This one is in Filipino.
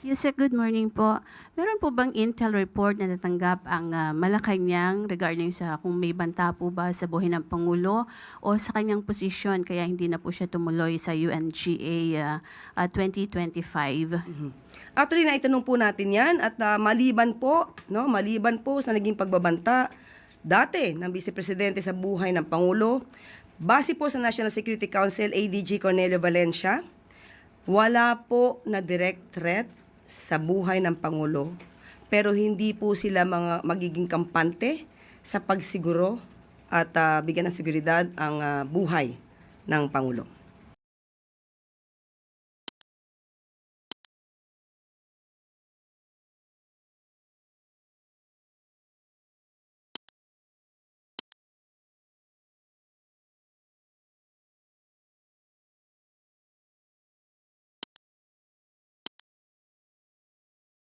Yes. Good morning po. Meron po bang intel report na natanggap ang ah, Malacanang regarding sa kung may banta po ba sa buhay ng Pangulo o sa kanyang posisyon kaya hindi na po siya tumuloy sa UNGA ah, ah, 2025? Actually, naitanong po natin yan at ah, maliban po, no, maliban po sa naging pagbabanta dati ng Vice Presidente sa buhay ng Pangulo, base po sa National Security Council ADG Cornelio Valencia, wala po na direct threat sa buhay ng Pangulo, pero hindi po sila mga magiging kampante sa pagsiguro at ah, bigyan ng seguridad ang ah, buhay ng Pangulo.